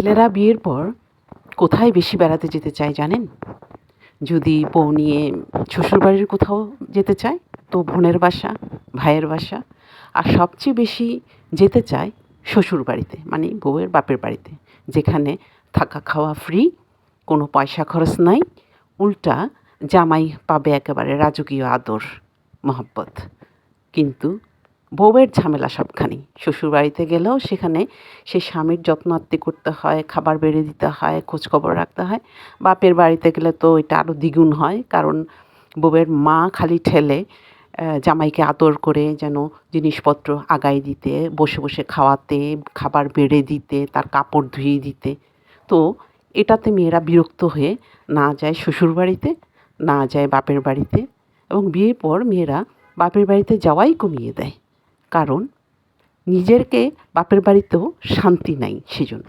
ছেলেরা বিয়ের পর কোথায় বেশি বেড়াতে যেতে চায় জানেন? যদি বউ নিয়ে শ্বশুরবাড়ির কোথাও যেতে চায়, তো বোনের বাসা, ভাইয়ের বাসা, আর সবচেয়ে বেশি যেতে চায় শ্বশুর বাড়িতে মানে বউয়ের বাপের বাড়িতে, যেখানে থাকা খাওয়া ফ্রি কোনো পয়সা খরচ নাই, উল্টা জামাই পাবে একেবারে রাজকীয় আদর, মহব্বত। কিন্তু বউয়ের ঝামেলা সবখানেই শ্বশুরবাড়িতে গেলেও সেখানে সেই স্বামীর যত্ন আত্তি করতে হয়, খাবার বেড়ে দিতে হয়, খোঁজখবর রাখতে হয়। বাপের বাড়িতে গেলে তো এটা আরও দ্বিগুণ হয়, কারণ বউয়ের মা খালি ঠেলে জামাইকে আদর করে যেন জিনিসপত্র আগায় দিতে, বসে বসে খাওয়াতে, খাবার বেড়ে দিতে, তার কাপড় ধুয়ে দিতে। তো এটাতে মেয়েরা বিরক্ত হয়ে না যায় শ্বশুরবাড়িতে, না যায় বাপের বাড়িতে এবং বিয়ের পর মেয়েরা বাপের বাড়িতে যাওয়াই কমিয়ে দেয়। কারণ নিজেরকে বাপের বাড়িতেও শান্তি নাই সেজন্য।